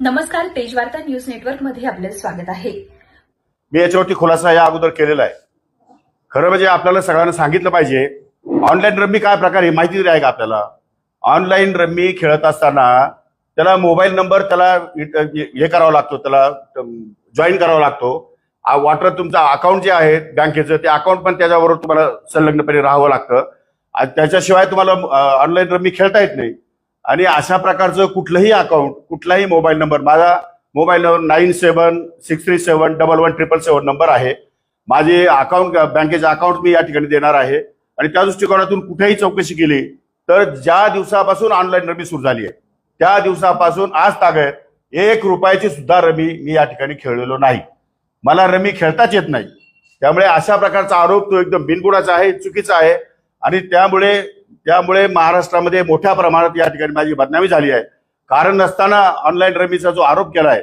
नमस्कार पेजवार्ता न्यूज नेटवर्कमध्ये आपले स्वागत आहे. मी याच्यावरती खुलासा या अगोदर केलेला आहे. खरं म्हणजे आपल्याला सगळ्यांना सांगितलं पाहिजे ऑनलाईन रम्मी काय प्रकार आहे माहिती तरी आहे का आपल्याला? ऑनलाईन रम्मी खेळत असताना त्याला मोबाईल नंबर त्याला हे करावा लागतो त्याला जॉईन करावा लागतो. वॉटर तुमचा अकाउंट जे आहे बँकेचं ते अकाउंट पण त्याच्याबरोबर तुम्हाला संलग्नपणे राहावं लागतं. आणि त्याच्याशिवाय तुम्हाला ऑनलाईन रम्मी खेळता येत नाही. आणि अशा प्रकारचं कुठलंही अकाउंट कुठलाही मोबाईल नंबर माझा mobile number nine seven six three seven double one triple seven number आहे. माझे अकाउंट बँकेचे अकाउंट मी या ठिकाणी देणार आहे. आणि त्या दृष्टिकोनातून कुठेही चौकशी केली तर ज्या दिवसापासून ऑनलाईन रमी सुरू झाली आहे त्या दिवसापासून आज तागत एक रुपयाची सुद्धा रमी मी या ठिकाणी खेळलेलो नाही. मला रमी खेळताच येत नाही. त्यामुळे अशा प्रकारचा आरोप तो एकदम बिनबुडाचा आहे चुकीचा आहे. आणि त्यामुळे त्यामुळे महाराष्ट्रामध्ये मोठ्या प्रमाणात या ठिकाणी माझी बदनामी झाली आहे. कारण नसताना ऑनलाईन रमीचा जो आरोप केला आहे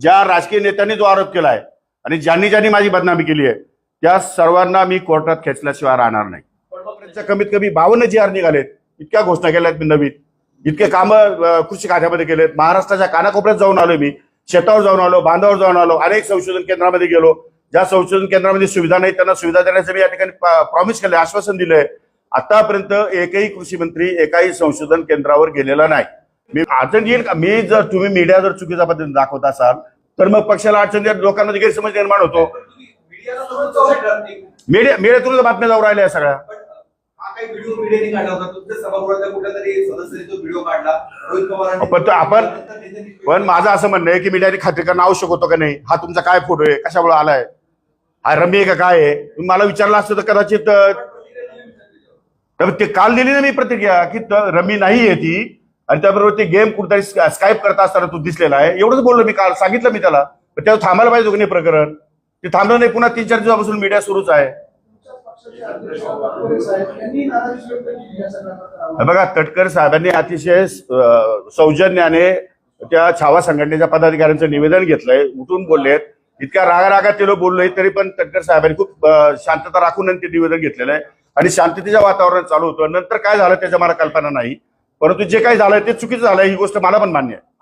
ज्या राजकीय नेत्यांनी जो आरोप केला आहे आणि ज्यांनी ज्यांनी माझी बदनामी केली आहे त्या सर्वांना मी कोर्टात खेचल्याशिवाय राहणार नाही. कमीत कमी बावन्न जी आर निघालेत. इतक्या घोषणा केल्या आहेत मी नवीन. इतके कामं कृषी खात्यामध्ये केलेत. महाराष्ट्राच्या कानाकोपऱ्यात जाऊन आलो मी. शेतावर जाऊन आलो बांधावर जाऊन आलो अनेक संशोधन केंद्रामध्ये गेलो. ज्या संशोधन केंद्रामध्ये सुविधा नाही त्यांना सुविधा देण्याचं मी या ठिकाणी प्रॉमिस केलं आश्वासन दिलंय. आतापर्यंत एकही कृषी मंत्री एकाही संशोधन केंद्रावर गेलेला नाही. मी अडचण येईल का? मी जर तुम्ही मीडिया जर चुकीच्या पद्धतीने दाखवत असाल तर मग पक्षाला अडचण लोकांमध्ये गैरसमज निर्माण होतो. मीडिया मीडियातूनच बातम्या जाऊ राहिल्या सगळ्या. पण हा पवारांनी पण आपण पण माझं असं म्हणणं आहे की मीडियाने खात्री करणं आवश्यक होतं का नाही? हा तुमचा काय फोटो आहे? कशामुळे आलाय? हा रमी आहे का काय आहे? मला विचारलं असतं तर कदाचित त्यामुळे तर ते काल दिली ना मी प्रतिक्रिया की रमी नाही आहे ती. आणि त्याबरोबर ते गेम कुठेतरी स्काईप करत असताना तो दिसलेला आहे. एवढंच बोललो मी काल. सांगितलं मी त्याला. पण त्याला थांबायला पाहिजे होतं की नाही प्रकरण. ते थांबलं नाही. पुन्हा तीन चार दिवसापासून मीडिया सुरूच आहे. बघा तटकर साहेबांनी अतिशय सौजन्याने त्या छावा संघटनेच्या पदाधिकाऱ्यांचं निवेदन घेतलंय. उठून बोललेत. इतक्या रागारागात ते लोक बोलले तरी पण तटकर साहेबांनी खूप शांतता राखून ते निवेदन घेतलेलं आहे. आणि शांततेच्या वातावरण चालू होतं. नंतर काय झालं त्याच्या मला कल्पना नाही. परंतु जे काही झालं ते चुकीचं झालं ही गोष्ट मला पण मान्य आहे.